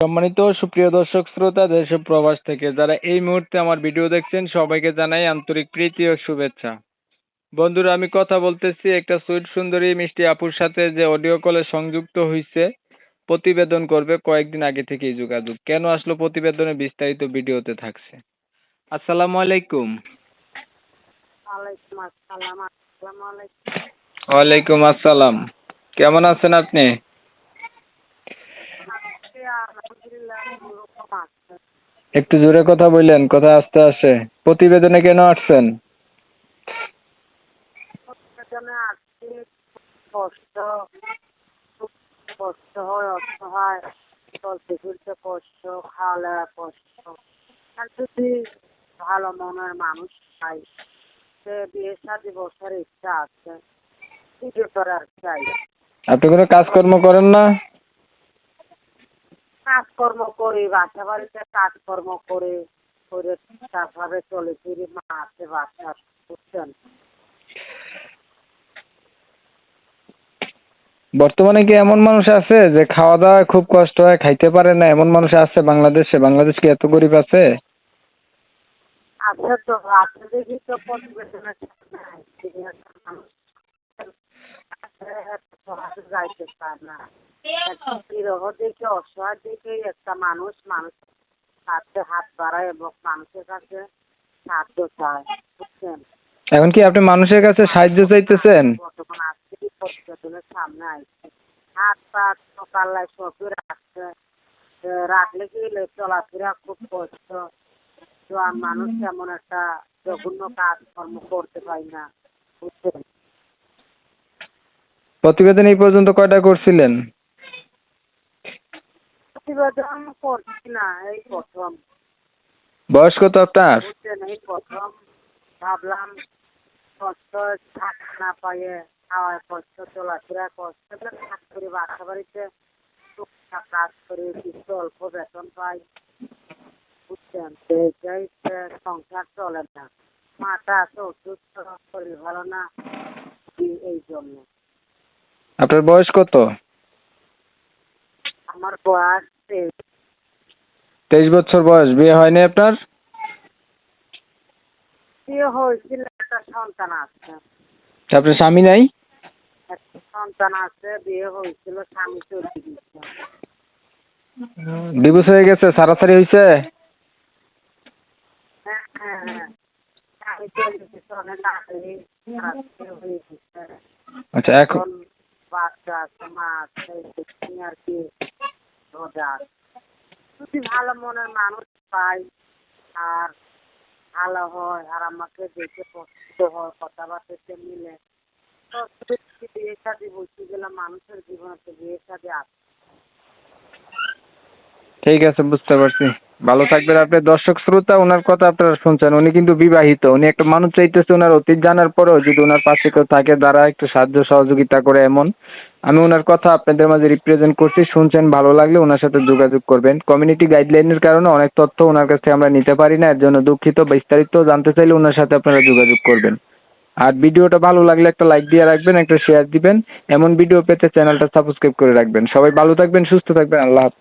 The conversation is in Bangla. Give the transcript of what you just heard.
সম্মানিত সুপ্রিয় দর্শক শ্রোতা দেশ প্রবাস থেকে যারা এই মুহূর্তে আমার ভিডিও দেখছেন সবাইকে জানাই আন্তরিক প্রীতি ও শুভেচ্ছা। বন্ধুরা আমি কথা বলতেছি একটা সুইট সুন্দরী মিষ্টি আপুর সাথে যে অডিও কলে সংযুক্ত হয়েছে প্রতিবেদন করবে কয়েকদিন আগে থেকেই যোগাযোগ। কেন আসলো প্রতিবেদনে বিস্তারিত ভিডিওতে থাকছে? আসসালামু আলাইকুম। ওয়ালাইকুম আসসালাম আসসালামু আলাইকুম। ওয়ালাইকুম আসসালাম। কেমন আছেন আপনি আজকে আলহামদুলিল্লাহ ওরকম আছে একটু জোরে কথা বললেন কথা আস্তে আসে প্রতিবেদনে কেন আসছেন? কষ্ট হয় অসহায় চলতে ফিরতে কষ্ট খাওয়া দাওয়া কষ্ট। আর যদি ভালো মনের মানুষ পাই সে বিয়ে শাদি বসার ইচ্ছা আছে পুজো করার চাই। আপনি কোনো কাজকর্ম করেন না? কাজকর্ম করি বাসা বাড়িতে কাজকর্ম করে করে তারপরে চলে ফিরি মা আছে বাচ্চা আছে, বুঝছেন বর্তমানে কি এমন মানুষ আছে যে খাওয়া দাওয়া খুব কষ্ট হয় খাইতে পারে না এমন মানুষ আছে বাংলাদেশে বাংলাদেশ কি এত গরিব আছে আছে তো আছে দেখি তো প্রতিবেদনের যাইতে না বিরহ দেখে অসহায় দেখে একটা মানুষ মানুষ হাতে হাত বাড়ায় এবং মানুষের কাছে সাহায্য চায় বুঝছেন? এখন কি আপনি মানুষের কাছে সাহায্য চাইতেছেন? প্রতিবেদনের সামনে আসছে হাত পা সকালে সবই রাখছে। রাখলে কি চলাফেরা খুব কষ্ট? তো আর মানুষ তেমন একটা জঘন্য কাজকর্ম করতে পারি না বুঝছেন? প্রতিবেদন এই পর্যন্ত কয়টা করছিলেন? প্রতিবেদন করছি না এই প্রথম। বয়স কত আপনার? এই প্রথম। ভাবলাম কষ্ট থাকা না পাইয়ে খাওয়ায় কষ্ট চলাফেরা কষ্ট কাজ করি বাসা বাড়িতে টুকটাক কাজ করি কিছু অল্প বেতন পাই। বুঝছেন তো এইটাই সংসার চলে না। মাটা আছে অসুস্থ শরীর ভালো না এই জন্য? আপনার বয়স কত? আমার বয়স তেইশ। বছর বয়স বিয়ে হয়নি আপনার? বিয়ে হয়েছিল একটা সন্তান আছে। আপনার স্বামী নাই? একটা সন্তান আছে বিয়ে হয়েছিল স্বামী চলে গেছে। ডিভোর্স হয়ে গেছে সারাসারি হয়েছে? হ্যাঁ হ্যাঁ হ্যাঁ। স্বামী চলে গেছে অনেক তাড়াতাড়ি আজকে হয়ে গেছে। আচ্ছা এখন এখন বাচ্চা আছে মা আছে আর কি? আছে। যদি ভালো মনের মানুষ পাই, আর ভালো হয়, আর আমাকে দেখে পছন্দ হয় কথাবার্তাতে মিলে বিয়ে শাদি বলতে গেলে মানুষের জীবনে তো বিয়ে শাদি আছে। ঠিক আছে, বুঝতে পারছি। ভালো থাকবেন আপনি। দর্শক শ্রোতা, ওনার কথা আপনারা শুনছেন। উনি কিন্তু বিবাহিত। উনি একটা মানুষ চাইতেছে, ওনার অতীত জানার পরেও যদি ওনার পাশে কেউ থাকে, দ্বারা একটু সাহায্য সহযোগিতা করে এমন। আমি ওনার কথা আপনাদের মাঝে রিপ্রেজেন্ট করছি, শুনছেন, ভালো লাগলে ওনার সাথে যোগাযোগ করবেন। কমিউনিটি গাইডলাইনের কারণে অনেক তথ্য ওনার কাছ থেকে আমরা নিতে পারি না, এর জন্য দুঃখিত, বিস্তারিত জানতে চাইলে ওনার সাথে আপনারা যোগাযোগ করবেন। আর ভিডিওটা ভালো লাগলে একটা লাইক দিয়ে রাখবেন, একটা শেয়ার দিবেন। এমন ভিডিও পেতে চ্যানেলটা সাবস্ক্রাইব করে রাখবেন। সবাই ভালো থাকবেন, সুস্থ থাকবেন, আল্লাহ হাফেজ।